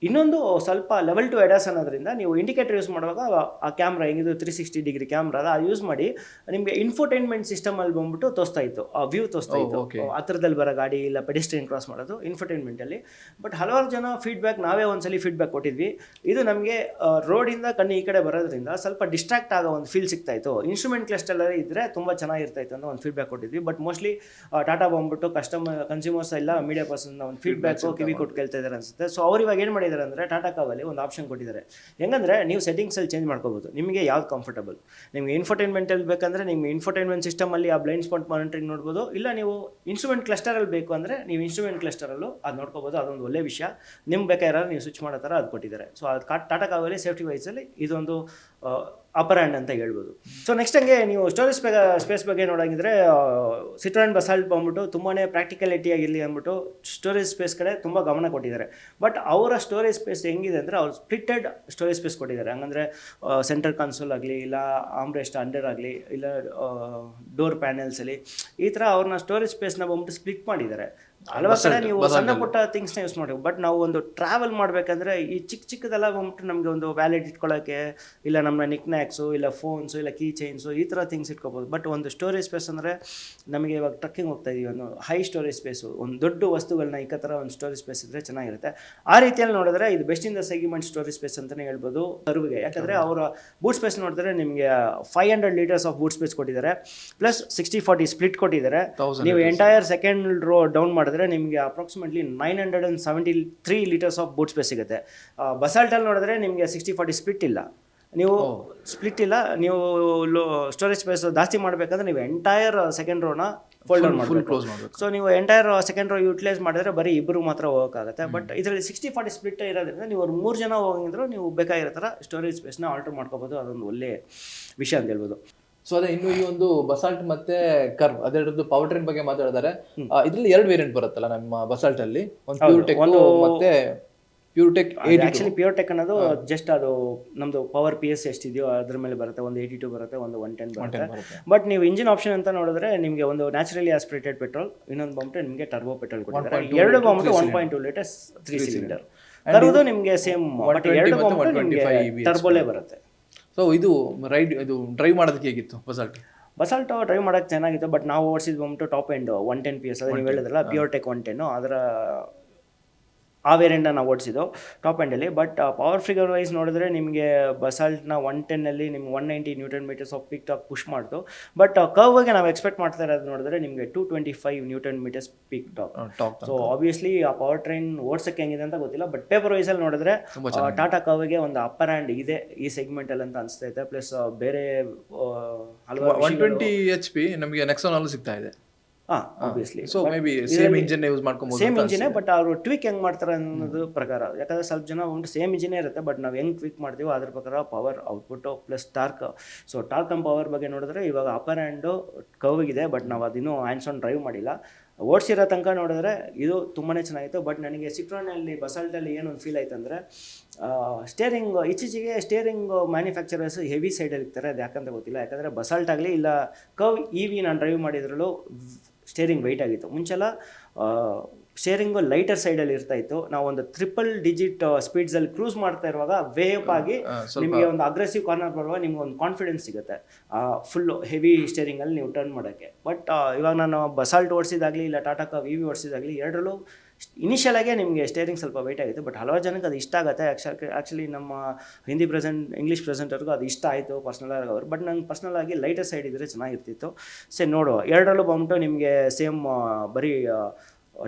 ಇನ್ನೊಂದು ಸ್ವಲ್ಪ ಲೆವೆಲ್ ಟು ಎಡಾಸ್ ಅನ್ನೋದ್ರಿಂದ ನೀವು ಇಂಡಿಕೇಟರ್ ಯೂಸ್ ಮಾಡುವಾಗ ಆ ಕ್ಯಾಮ್ರಾ ಹೆಂಗಿದು ತ್ರೀ ಸಿಕ್ಸ್ಟಿ ಡಿಗ್ರಿ ಕ್ಯಾಮ್ರಾ ಅದು ಯೂಸ್ ಮಾಡಿ ನಿಮಗೆ ಇನ್ಫೋಟೈನ್ಮೆಂಟ್ ಸಿಸ್ಟಮ್ ಅಲ್ಲಿ ಬಂದ್ಬಿಟ್ಟು ತೋರಿಸ್ತಾ ಇತ್ತು. ಆ ವ್ಯೂ ತೋರಿಸ್ತಾ ಇತ್ತು. ಹತ್ರದಲ್ಲಿ ಬರೋ ಗಾಡಿ ಇಲ್ಲ ಪೆಡಿಸ್ಟ್ರಿಯನ್ ಕ್ರಾಸ್ ಮಾಡೋದು ಇನ್ಫೋಟೈನ್ಮೆಂಟ್ ಅಲ್ಲಿ. ಬಟ್ ಹಲವಾರು ಜನ ಫೀಡ್ಬ್ಯಾಕ್ ನಾವೇ ಒಂದ್ಸಲಿ ಫೀಡ್ಬ್ಯಾಕ್ ಕೊಟ್ಟಿದ್ವಿ. ಇದು ನಮಗೆ ರೋಡಿಂದ ಕಣ್ಣು ಈ ಕಡೆ ಬರೋದ್ರಿಂದ ಸ್ವಲ್ಪ ಡಿಸ್ಟ್ರಾಕ್ಟ್ ಆಗೋ ಒಂದು ಫೀಲ್ ಸಿಗ್ತಾ ಇತ್ತು. ಇನ್ಸ್ಟ್ರೂಮೆಂಟ್ ಕ್ಲಸ್ಟರ್ ಇದ್ರೆ ತುಂಬಾ ಚೆನ್ನಾಗಿರ್ತಾ ಇತ್ತು ಅಂತ ಒಂದು ಫೀಡ್ಬ್ಯಾಕ್ ಕೊಟ್ಟಿದ್ವಿ. ಬಟ್ ಮೋಸ್ಟ್ಲಿ ಟಾಟಾ ಬಂದ್ಬಿಟ್ಟು ಕಸ್ಟಮರ್ ಕನ್ಸ್ಯೂಮರ್ಸ್ ಇಲ್ಲ ಮೀಡಿಯಾ ಪರ್ಸನ್ ಒಂದು ಫೀಡ್ಬ್ಯಾಕ್ ಕಿವಿ ಕೊಟ್ಟು ಕೇಳ್ತಾ ಇದ್ದಾರೆ ಅನ್ಸುತ್ತೆ. ಸೊ ಅವ್ರು ಇವಾಗ ಏನು ಮಾಡಿದ್ದಾರೆ ಅಂದರೆ ಟಾಟಾ ಕಾವಲ್ಲಿ ಒಂದು ಆಪ್ಷನ್ ಕೊಟ್ಟಿದ್ದಾರೆ. ಹೆಂಗಂದ್ರೆ ನೀವು ಸೆಟ್ಟಿಂಗ್ಸಲ್ಲಿ ಚೇಂಜ್ ಮಾಡ್ಕೋಬೋದು. ನಿಮಗೆ ಯಾವ್ದು ಕಂಫರ್ಟಬಲ್ ನಿಮಗೆ ಇನ್ಫೋಟೈನ್ಮೆಂಟಲ್ಲಿ ಬೇಕಂದ್ರೆ ನಿಮ್ಗೆ ಇನ್ಫೋಟೈನ್ಮೆಂಟ್ ಸಿಸ್ಟಮಲ್ಲಿ ಆ ಬ್ಲೈಂಡ್ ಸ್ಪಾಟ್ ಮಾನಿಟ್ರಿಂಗ್ ನೋಡ್ಬೋದು. ಇಲ್ಲ ನೀವು ಇನ್ಸ್ಟ್ರೂಮೆಂಟ್ ಕ್ಲಸ್ಟರಲ್ಲಿ ಬೇಕು ಅಂದರೆ ನೀವು ಇನ್ಸ್ಟ್ರೂಮೆಂಟ್ ಕ್ಲಸ್ಟರಲ್ಲೂ ಅದು ನೋಡ್ಕೋಬೋದು. ಅದೊಂದು ಒಳ್ಳೆ ವಿಷಯ. ನಿಮ್ಗೆ ಬೇಕಾದ್ರೆ ನೀವು ಸ್ವಿಚ್ ಮಾಡೋ ಥರ ಅದು ಕೊಟ್ಟಿದ್ದಾರೆ. ಸೊ ಅದು ಟಾಟಾ ಕಾವಲ್ಲಿ ಸೇಫ್ಟಿ ವೈಸಲ್ಲಿ ಇದೊಂದು ಅಪರ್ ಹ್ಯಾಂಡ್ ಅಂತ ಹೇಳ್ಬೋದು. ಸೊ ನೆಕ್ಸ್ಟ್ ಹಂಗೆ ನೀವು ಸ್ಟೋರೇಜ್ ಸ್ಪೇಸ್ ಬಗ್ಗೆ ನೋಡೋಂಗಿದ್ರೆ ಸಿಟ್ರೋನ್ ಬಸಾಲ್ಟ್ ಬಂದ್ಬಿಟ್ಟು ತುಂಬಾ ಪ್ರಾಕ್ಟಿಕಲಿಟಿ ಆಗಿರಲಿ ಅಂದ್ಬಿಟ್ಟು ಸ್ಟೋರೇಜ್ ಸ್ಪೇಸ್ ಕಡೆ ತುಂಬ ಗಮನ ಕೊಟ್ಟಿದ್ದಾರೆ. ಬಟ್ ಅವರ ಸ್ಟೋರೇಜ್ ಸ್ಪೇಸ್ ಹೆಂಗಿದೆ ಅಂದರೆ ಅವ್ರು ಸ್ಪ್ಲಿಟೆಡ್ ಸ್ಟೋರೇಜ್ ಸ್ಪೇಸ್ ಕೊಟ್ಟಿದ್ದಾರೆ. ಹಂಗಂದ್ರೆ ಸೆಂಟರ್ ಕನ್ಸೋಲ್ ಆಗಲಿ, ಇಲ್ಲ ಆಮ್ರೆಸ್ಟ್ ಅಂಡರ್ ಆಗಲಿ, ಇಲ್ಲ ಡೋರ್ ಪ್ಯಾನೆಲ್ಸಲ್ಲಿ ಈ ಥರ ಅವ್ರನ್ನ ಸ್ಟೋರೇಜ್ ಸ್ಪೇಸ್ನ ಬಂದ್ಬಿಟ್ಟು ಸ್ಪ್ಲಿಟ್ ಮಾಡಿದ್ದಾರೆ. ಹಲವಾರು ನೀವು ಸಣ್ಣ ಪುಟ್ಟ ಥಿಂಗ್ಸ್ನ ಯೂಸ್ ಮಾಡಿ ಬಟ್ ನಾವು ಒಂದು ಟ್ರಾವೆಲ್ ಮಾಡಬೇಕಂದ್ರೆ ಈ ಚಿಕ್ಕ ಚಿಕ್ಕದೆಲ್ಲ ಬಂದ್ಬಿಟ್ಟು ನಮಗೆ ಒಂದು ವ್ಯಾಲಿಡ್ ಇಟ್ಕೊಳ್ಳೋಕ್ಕೆ ಇಲ್ಲ ನಮ್ಮ ನಿಕ್ ನ್ಯಾಕ್ಸು ಇಲ್ಲ ಫೋನ್ಸು ಇಲ್ಲ ಕೀ ಚೈನ್ಸು ಈ ಥರ ಥಿಂಗ್ಸ್ ಇಟ್ಕೋಬೋದು. ಬಟ್ ಒಂದು ಸ್ಟೋರೇಜ್ ಸ್ಪೇಸ್ ಅಂದರೆ ನಮಗೆ ಇವಾಗ ಟ್ರಕ್ಕಿಂಗ್ ಹೋಗ್ತಾ ಇದೀವಿ. ಒಂದು ಹೈ ಸ್ಟೋರೇಜ್ ಸ್ಪೇಸು ಒಂದು ದೊಡ್ಡ ವಸ್ತುಗಳನ್ನ ಈ ಥರ ಒಂದು ಸ್ಟೋರೇಜ್ ಸ್ಪೇಸ್ ಇದ್ದರೆ ಚೆನ್ನಾಗಿರುತ್ತೆ. ಆ ರೀತಿಯಲ್ಲಿ ನೋಡಿದ್ರೆ ಇದು ಬೆಸ್ಟ್ ಇಂದ ದ ಸೆಗ್ಮೆಂಟ್ ಸ್ಟೋರೇಜ್ ಸ್ಪೇಸ್ ಅಂತಲೇ ಹೇಳ್ಬೋದು ಕರುವಿಗೆ. ಯಾಕಂದರೆ ಅವರ ಬೂಟ್ ಸ್ಪೇಸ್ ನೋಡಿದ್ರೆ ನಿಮಗೆ five hundred litres of boot space ಕೊಟ್ಟಿದ್ದಾರೆ. ಪ್ಲಸ್ ಸಿಕ್ಸ್ಟಿ ಫಾರ್ಟಿ ಸ್ಪ್ಲಿಟ್ ಕೊಟ್ಟಿದ್ದಾರೆ. ನೀವು ಎಂಟೈರ್ ಸೆಕೆಂಡ್ ರೋ ಡೌನ್ ಮಾಡಿದ್ರೆ ನಿಮಗೆ approximately nine hundred and seventy three litres of boot space ಸಿಗುತ್ತೆ ಬಸಾಲ್ಟಲ್ಲಿ ನೋಡಿದ್ರೆ ನಿಮಗೆ ಸಿಕ್ಸ್ಟಿ ಫಾರ್ಟಿ ಸ್ಪ್ಲಿಟ್ ಇಲ್ಲ. ನೀವು ಸ್ಪ್ಲಿಟ್ ಇಲ್ಲ ನೀವು ಲೋ ಸ್ಟೋರೇಜ್ ಸ್ಪೇಸ್ ಜಾಸ್ತಿ ಮಾಡಬೇಕಂದ್ರೆ ನೀವು ಎಂಟೈರ್ ಸೆಕೆಂಡ್ ರೋನ ಫೋಲ್ಡ್ ಡೌನ್ ಕ್ಲೋಸ್ ಮಾಡ್ಬೇಕು. ಸೊ ನೀವು ಎಂಟೈರ್ ಸೆಕೆಂಡ್ ರೋ ಯೂಟಿಲೈಸ್ ಮಾಡಿದ್ರೆ ಬರೀ ಇಬ್ಬರು ಮಾತ್ರ ಹೋಗೋಕ್ಕಾಗುತ್ತೆ. ಬಟ್ ಇದರಲ್ಲಿ ಸಿಕ್ಸ್ಟಿ ಫಾರ್ಟಿ ಸ್ಪ್ಲಿಟ್ ಇರೋದ್ರಿಂದ ನೀವು ಒಂದು ಮೂರು ಜನ ಹೋಗಿದ್ರು ನೀವು ಬೇಕಾಗಿರೋ ಥರ ಸ್ಟೋರೇಜ್ ಸ್ಪೇಸ್ನ ಆಲ್ಟರ್ ಮಾಡ್ಕೋಬೋದು. ಅದೊಂದು ಒಳ್ಳೆಯ ವಿಷಯ ಅಂತ ಹೇಳ್ಬೋದು. ಸೊ ಅದೇ ಇನ್ನು ಈ ಒಂದು ಬಸಾಲ್ಟ್ ಮತ್ತೆ ಕರ್ವ್ ಅದೆರಡದ್ದು ಪವರ್ ಬಗ್ಗೆ ಮಾತಾಡಿದ್ದಾರೆ ಇದ್ರಲ್ಲಿ ಎರಡು ವೇರಿಯಂಟ್ ಬರುತ್ತಲ್ಲ ನಮ್ಮ ಬಸಾಲ್ಟ್ ಅಲ್ಲಿ. ಒಂದು ಪ್ಯೂರ್ ಟೆಕ್ ಮತ್ತೆ pure tech actually pure tech ಅನ್ನೋದು ಜಸ್ಟ್ ಅದು ನಮ್ದು ಪವರ್ ಪಿ ಎಸ್ ಎಷ್ಟಿದೆಯೋ ಅದ್ರ ಮೇಲೆ ಬರುತ್ತೆ ಒಂದು ಏಯ್ಟಿ ಟು ಬರುತ್ತೆ ಒಂದು ಒನ್ ಟೆನ್ ಬರುತ್ತೆ. ಬಟ್ ನೀವು ಇಂಜಿನ್ ಆಪ್ಷನ್ ಅಂತ ನೋಡಿದ್ರೆ ನಿಮಗೆ ಒಂದು ನ್ಯಾಚುರಲಿ ಆಸ್ಪಿರೇಟೆಡ್ ಪೆಟ್ರೋಲ್ ಇನ್ನೊಂದು ಬಂದ್ಬಿಟ್ಟು ನಿಮಗೆ ಟರ್ಬೋ ಪೆಟ್ರೋಲ್ ಕೊಟ್ಟಿದ್ದಾರೆ. ಎರಡು ಬಂದ್ಬಿಟ್ಟು one point two litres three cylinder ತರುವುದು ನಿಮಗೆ ಸೇಮ್ ಬಟ್ ಎರಡು ಬಂದ್ಬಿಟ್ಟು ನಿಮಗೆ ಟರ್ಬೋಲೇ ಬರುತ್ತೆ. ಸೊ ಇದು ರೈಡ್ ಇದು ಡ್ರೈವ್ ಮಾಡೋದಕ್ಕೆ ಹೇಗಿತ್ತು ಬಸಾಲ್ಟ್ ಬಸಾಲ್ಟೋ ಡ್ರೈವ್ ಮಾಡೋಕ್ಕೆ ಚೆನ್ನಾಗಿತ್ತು ಬಟ್ ನಾವು ಓಡಿಸಿದ್ವಿ ಬಂದ್ಬಿಟ್ಟು top end one ten P S ಅದೇ ನೀವು ಹೇಳಿದ್ರಲ್ಲ ಪ್ಯೂರ್ ಟೆಕ್ ಒನ್ ಟೆನ್ನು ಅದರ ಆ ವೇರಿಯಂಟ ನಾವು ಓಡಿಸಿದ್ದು ಟಾಪ್ ಎಂಡಲ್ಲಿ ಬಟ್ ಪವರ್ ಫಿಗರ್ ವೈಸ್ ನೋಡಿದ್ರೆ ನಿಮಗೆ ಬಸಾಲ್ಟ್ನ ಒನ್ ಟೆನ್ನಲ್ಲಿ ನಿಮ್ಗೆ one ninety newton metres of peak torque push ಮಾಡ್ತು. ಬಟ್ ಕರ್ವ್ಗೆ ನಾವು ಎಕ್ಸ್ಪೆಕ್ಟ್ ಮಾಡ್ತಾ ಇರೋದು ನೋಡಿದ್ರೆ ನಿಮಗೆ two twenty five newton metres peak torque top so obviously ಆ ಪವರ್ ಟ್ರೈನ್ ಓಡ್ಸಕ್ಕೆ ಹೆಂಗಿದೆ ಅಂತ ಗೊತ್ತಿಲ್ಲ. ಬಟ್ ಪೇಪರ್ ವೈಸಲ್ಲಿ ನೋಡಿದ್ರೆ ಟಾಟಾ ಕರ್ವಾಗೆ ಒಂದು ಅಪ್ಪರ್ ಹ್ಯಾಂಡ್ ಇದೆ ಈ ಸೆಗ್ಮೆಂಟಲ್ಲಿ ಅಂತ ಅನಿಸ್ತೈತೆ ಪ್ಲಸ್ ಬೇರೆ ಆ, ಹಲವಾರು ಒನ್ ಟ್ವೆಂಟಿ ಎಚ್ ಪಿ ನಮಗೆ ನೆಕ್ಸ್ಟ್ ಸಿಗ್ತಾ ಇದೆ. ಹಾಂ obviously so may be same engine use ಮಾಡ್ಕೊಬೋದು ಸೇಮ್ ಇಂಜಿನೇ ಬಟ್ ಅವರು ಟ್ವಿಕ್ ಹೆಂಗ್ ಮಾಡ್ತಾರೆ ಅನ್ನೋದು ಪ್ರಕಾರ. ಯಾಕಂದ್ರೆ ಸ್ವಲ್ಪ ಜನ ಒಂದು ಸೇಮ್ ಇಂಜಿನೇ ಇರುತ್ತೆ ಬಟ್ ನಾವು ಹೆಂಗ್ ಟ್ವಿಕ್ ಮಾಡ್ತೀವೋ ಅದ್ರ ಪ್ರಕಾರ power output plus torque so torque and power ಬಗ್ಗೆ ನೋಡಿದ್ರೆ ಇವಾಗ ಅಪರ್ ಹ್ಯಾಂಡು ಇದೆ ಬಟ್ ನಾವು ಅದಿನ್ನೂ ಹ್ಯಾಂಡ್ಸ್ ಆನ್ ಡ್ರೈವ್ ಮಾಡಿಲ್ಲ. ಓಡಿಸಿರೋ ತನಕ ನೋಡಿದ್ರೆ ಇದು ತುಂಬಾ ಚೆನ್ನಾಗಿತ್ತು ಬಟ್ ನನಗೆ ಸಿಟ್ರೋನಲ್ಲಿ ಬಸಾಲ್ಟಲ್ಲಿ ಏನೊಂದು ಫೀಲ್ ಆಯ್ತು ಅಂದರೆ ಸ್ಟೇರಿಂಗ್ ಇತ್ತೀಚೆಗೆ ಸ್ಟೇರಿಂಗ್ ಮ್ಯಾನುಫ್ಯಾಕ್ಚರರ್ಸ್ ಹೆವಿ ಸೈಡಲ್ಲಿ ಇರ್ತಾರೆ ಅದು ಯಾಕಂತ ಗೊತ್ತಿಲ್ಲ. ಯಾಕಂದರೆ ಬಸಾಲ್ಟ್ ಆಗಲಿ ಇಲ್ಲ ಕವ್ ಇ ವಿ ನಾನು ಡ್ರೈವ್ ಮಾಡಿದ್ರಲ್ಲೂ ಸ್ಟೇರಿಂಗ್ ವೆಯ್ಟ್ ಆಗಿತ್ತು. ಮುಂಚೆಲ್ಲ ಸ್ಟೇರಿಂಗು ಲೈಟರ್ ಸೈಡಲ್ಲಿ ಇರ್ತಾ ಇತ್ತು. ನಾವು ಒಂದು ಟ್ರಿಪಲ್ ಡಿಜಿಟ್ ಸ್ಪೀಡ್ಸಲ್ಲಿ ಕ್ರೂಸ್ ಮಾಡ್ತಾ ಇರುವಾಗ ವೇಪ್ ಆಗಿ ನಿಮಗೆ ಒಂದು ಅಗ್ರೆಸಿವ್ ಕಾರ್ನರ್ ಬರುವಾಗ ನಿಮ್ಗೆ ಒಂದು ಕಾನ್ಫಿಡೆನ್ಸ್ ಸಿಗುತ್ತೆ. ಫುಲ್ಲು ಹೆವಿ ಸ್ಟೇರಿಂಗಲ್ಲಿ ನೀವು ಟರ್ನ್ ಮಾಡೋಕ್ಕೆ. ಬಟ್ ಇವಾಗ ನಾನು ಬಸಾಲ್ಟ್ ಓಡಿಸಿದಾಗಲಿ ಇಲ್ಲ ಟಾಟಾ ವಿ ವಿ ಓಡಿಸಿದಾಗಲಿ ಎರಡರಲ್ಲೂ ಇನಿಷಿಯಲ್ ಆಗಿ ನಿಮಗೆ ಸ್ಟೇರಿಂಗ್ ಸ್ವಲ್ಪ ವೆಯ್ಟ್ ಆಗುತ್ತೆ. ಬಟ್ ಹಲವಾರು ಜನಕ್ಕೆ ಅದು ಇಷ್ಟ ಆಗುತ್ತೆ. ಆ್ಯಕ್ಚುಲಿ ನಮ್ಮ ಹಿಂದಿ ಪ್ರೆಸೆಂಟ್ ಇಂಗ್ಲೀಷ್ ಪ್ರೆಸೆಂಟರ್ಗೂ ಅದು ಇಷ್ಟ ಆಯಿತು ಪರ್ಸ್ನಲ್ ಆಗಿ ಅವರು. ಬಟ್ ನಂಗೆ ಪರ್ಸ್ನಲ್ ಆಗಿ ಲೈಟರ್ ಸೈಡ್ ಇದ್ದರೆ ಚೆನ್ನಾಗಿರ್ತಿತ್ತು. ಸೇ ನೋಡುವ. ಎರಡರಲ್ಲೂ ಬಂದ್ಬಿಟ್ಟು ನಿಮಗೆ ಸೇಮ್ ಬರೀ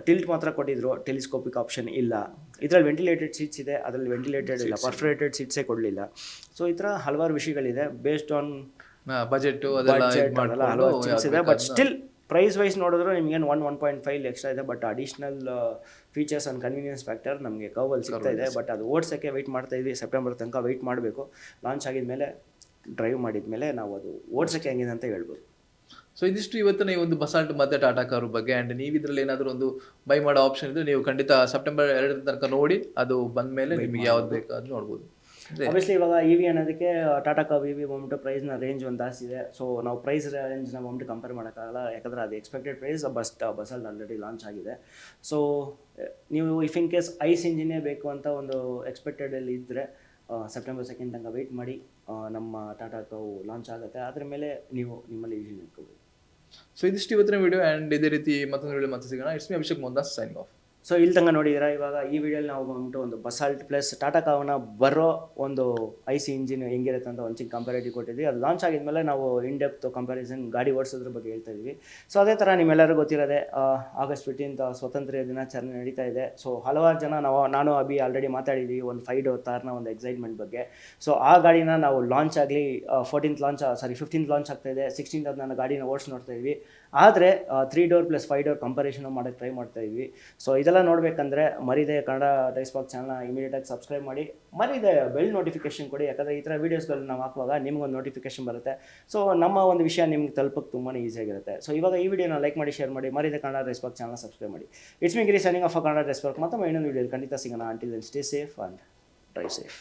ಟಿಲ್ಟ್ ಮಾತ್ರ ಕೊಟ್ಟಿದ್ರು ಟೆಲಿಸ್ಕೋಪಿಕ್ ಆಪ್ಷನ್ ಇಲ್ಲ. ಇದರಲ್ಲಿ ವೆಂಟಿಲೇಟೆಡ್ ಸೀಟ್ಸ್ ಇದೆ ಅದರಲ್ಲಿ ವೆಂಟಿಲೇಟೆಡ್ ಇಲ್ಲ ಪರ್ಫರೇಟೆಡ್ ಸೀಟ್ಸೇ ಕೊಡಲಿಲ್ಲ. ಸೊ ಈ ಥರ ಹಲವಾರು ವಿಷಯಗಳಿದೆ ಬೇಸ್ಡ್ ಆನ್ ಬಜೆಟ್ ಇದ್ ಬಡ್ಜೆಟ್ ಮಾಡ್ಕೊಂಡು ಹಲವಾರು ಥಿಂಗ್ಸ್ ಇದೆ. ಬಟ್ ಸ್ಟಿಲ್ ಪ್ರೈಸ್ ವೈಸ್ ನೋಡಿದ್ರು ನಿಮ್ಗೇನು one one point five extra ಇದೆ but additional features and convenience factor ನಮಗೆ ಕವಲ್ ಸಿಗ್ತಾ ಇದೆ. ಬಟ್ ಅದು ಓಡ್ಸೋಕ್ಕೆ ವೆಯ್ಟ್ ಮಾಡ್ತಾ ಇದ್ವಿ ಸೆಪ್ಟೆಂಬರ್ ತನಕ ವೆಯ್ಟ್ ಮಾಡಬೇಕು. ಲಾಂಚ್ ಆಗಿದ್ಮೇಲೆ ಡ್ರೈವ್ ಮಾಡಿದ ಮೇಲೆ ನಾವು ಅದು ಓಡ್ಸೋಕ್ಕೆ ಹೆಂಗಿದೆ ಅಂತ ಹೇಳ್ಬೋದು. ಸೊ ಇದಿಷ್ಟು ಇವತ್ತು ಈ ಒಂದು ಬಸಾಲ್ಟ್ ಮತ್ತೆ ಟಾಟಾ ಕಾರು ಬಗ್ಗೆ ಆ್ಯಂಡ್ ನೀವು ಇದರಲ್ಲಿ ಏನಾದರೂ ಒಂದು ಬೈ ಮಾಡೋ ಆಪ್ಷನ್ ಇದ್ದರೆ ನೀವು ಖಂಡಿತ ಸೆಪ್ಟೆಂಬರ್ ಎರಡರ ತನಕ ನೋಡಿ ಅದು ಬಂದ ಮೇಲೆ ನಿಮಗೆ ಯಾವ್ದು ಬೇಕಾದ್ರೂ ನೋಡ್ಬೋದು. ಆಬ್ವಿಯಸ್ಲಿ ಇವಾಗ ಇ ವಿ ಅನ್ನೋದಕ್ಕೆ ಟಾಟಾ ಕಾ ವಿ ವಿ ಬಂದ್ಬಿಟ್ಟು ಪ್ರೈಸ್ನ ರೇಂಜ್ ಒಂದು ಜಾಸ್ತಿ ಇದೆ. ಸೊ ನಾವು ಪ್ರೈಸ್ ರೇಂಜ್ನ ಬಂದ್ಬಿಟ್ಟು ಕಂಪೇರ್ ಮಾಡೋಕ್ಕಾಗಲ್ಲ. ಯಾಕಂದರೆ ಅದು ಎಕ್ಸ್ಪೆಕ್ಟೆಡ್ ಪ್ರೈಸ್ ಬಸ್ ಬಸ್ಸಲ್ಲಿ ಆಲ್ರೆಡಿ ಲಾಂಚ್ ಆಗಿದೆ. ಸೊ ನೀವು ಇಫ್ ಇನ್ ಕೇಸ್ ಐಸ್ ಇಂಜಿನೇ ಬೇಕು ಅಂತ ಒಂದು ಎಕ್ಸ್ಪೆಕ್ಟೆಡಲ್ಲಿ ಇದ್ದರೆ ಸೆಪ್ಟೆಂಬರ್ ಸೆಕೆಂಡ್ ತನಕ ವೆಯ್ಟ್ ಮಾಡಿ ನಮ್ಮ ಟಾಟಾ ಕಾವು ಲಾಂಚ್ ಆಗುತ್ತೆ. ಅದ್ರ ಮೇಲೆ ನೀವು ನಿಮ್ಮಲ್ಲಿ ವಿಷನ್ ಇಟ್ಕೋಬೋದು ಸೊ ಇದಿಷ್ಟು ಇವತ್ತಿನ ವಿಡಿಯೋ ಅಂಡ್ ಇದೇ ರೀತಿ ಮತ್ತೊಂದು ವಿಡಿಯೋ ಮತ್ತೆ ಸಿಗೋಣ. It's me Abhishek Mohandas sign off so ತನಕ ನೋಡಿದ್ದೀರಾ ಇವಾಗ ಈ ವಿಡಿಯೋಲಿ ನಾವು ಬಂದ್ಬಿಟ್ಟು ಒಂದು ಬಸಾಲ್ಟ್ ಪ್ಲಸ್ ಟಾಟಾ ಕಾವನ ಬರೋ ಒಂದು ಐ ಸಿ ಇಂಜಿನ್ ಹೆಂಗಿರುತ್ತೆ ಅಂತ ಒಂದು ಚಿಕ್ಕ ಕಂಪ್ಯಾರಿಟಿವ್ ಕೊಟ್ಟಿದ್ವಿ. ಅದು ಲಾಂಚ್ ಆಗಿದ್ಮೇಲೆ ನಾವು ಇನ್ ಡೆಪ್ತ್ ಕಂಪ್ಯಾರಿಸನ್ ಗಾಡಿ ಓಡಿಸೋದ್ರ ಬಗ್ಗೆ ಹೇಳ್ತಾ ಇದ್ವಿ. ಸೊ ಅದೇ ಥರ ನಿಮ್ಮೆಲ್ಲರೂ ಗೊತ್ತಿರೋದೆ ಆಗಸ್ಟ್ ಫಿಫ್ಟೀನ್ತ್ ಸ್ವಾತಂತ್ರ್ಯ ದಿನಾಚರಣೆ ನಡೀತಾ ಇದೆ. ಸೊ ಹಲವಾರು ಜನ ನಾವು, ನಾನು, ಅಭಿ ಆಲ್ರೆಡಿ ಮಾತಾಡಿದ್ವಿ ಒಂದು ಫೈವ್ ಡೋರ್ ತಾರ್ನ ಒಂದು ಎಕ್ಸೈಟ್ಮೆಂಟ್ ಬಗ್ಗೆ. ಸೊ ಆ ಗಾಡಿನ ನಾವು ಲಾಂಚ್ ಆಗಲಿ fourteenth launch sorry fifteenth launch ಆಗ್ತಾ ಇದೆ. ಸಿಕ್ಸ್ಟೀನ್ತ್ ಅದು ನಾನು ಗಾಡಿನ ಓಡಿಸ್ ನೋಡ್ತಾ ಇದ್ವಿ. ಆದರೆ three door plus five door comparison ಮಾಡೋಕ್ಕೆ ಟ್ರೈ ಮಾಡ್ತಾ ಇದ್ವಿ. ಸೊ ಇದೆಲ್ಲ ನೋಡಬೇಕಂದ್ರೆ ಮರಿದೆ ಕನ್ನಡ ಡೈಸ್ಪಾಕ್ ಚಾನಲ್ನ ಇಮಿಡಿಯೇಟಾಗಿ ಸಬ್ಸ್ಕ್ರೈಬ್ ಮಾಡಿ, ಮರಿದೆ ಬೆಲ್ ನೋಟಿಫಿಕೇಶನ್ ಕೊಡಿ. ಯಾಕಂದರೆ ಈ ಥರ ವೀಡಿಯೋಸ್ಗಳನ್ನ ನಾವು ಹಾಕುವಾಗ ನಿಮ್ಗೊಂದು ನೋಟಿಫಿಕೇಶನ್ ಬರುತ್ತೆ. ಸೊ ನಮ್ಮ ಒಂದು ವಿಷಯ ನಿಮ್ಗೆ ತಲುಪಕ್ಕೆ ತುಂಬಾ ಈಸಿಯಾಗಿರುತ್ತೆ ಸೊ ಇವಾಗ ಈ ವಿಡಿಯೋನ ಲೈಕ್ ಮಾಡಿ ಶೇರ್ ಮಾಡಿ, ಮರಿದೆ ಕನ್ನಡ ಡೈಸ್ಪಾಕ್ ಚಾನಲ್ ಸಬ್ಸ್ಕ್ರೈಬ್ ಮಾಡಿ. It's me Giri signing off Kannada DriveSpark ಮತ್ತೊಮ್ಮೆ ಇನ್ನೊಂದು ವೀಡಿಯೋ ಖಂಡಿತ ಸಿಗೋಣ. Until stay safe and drive safe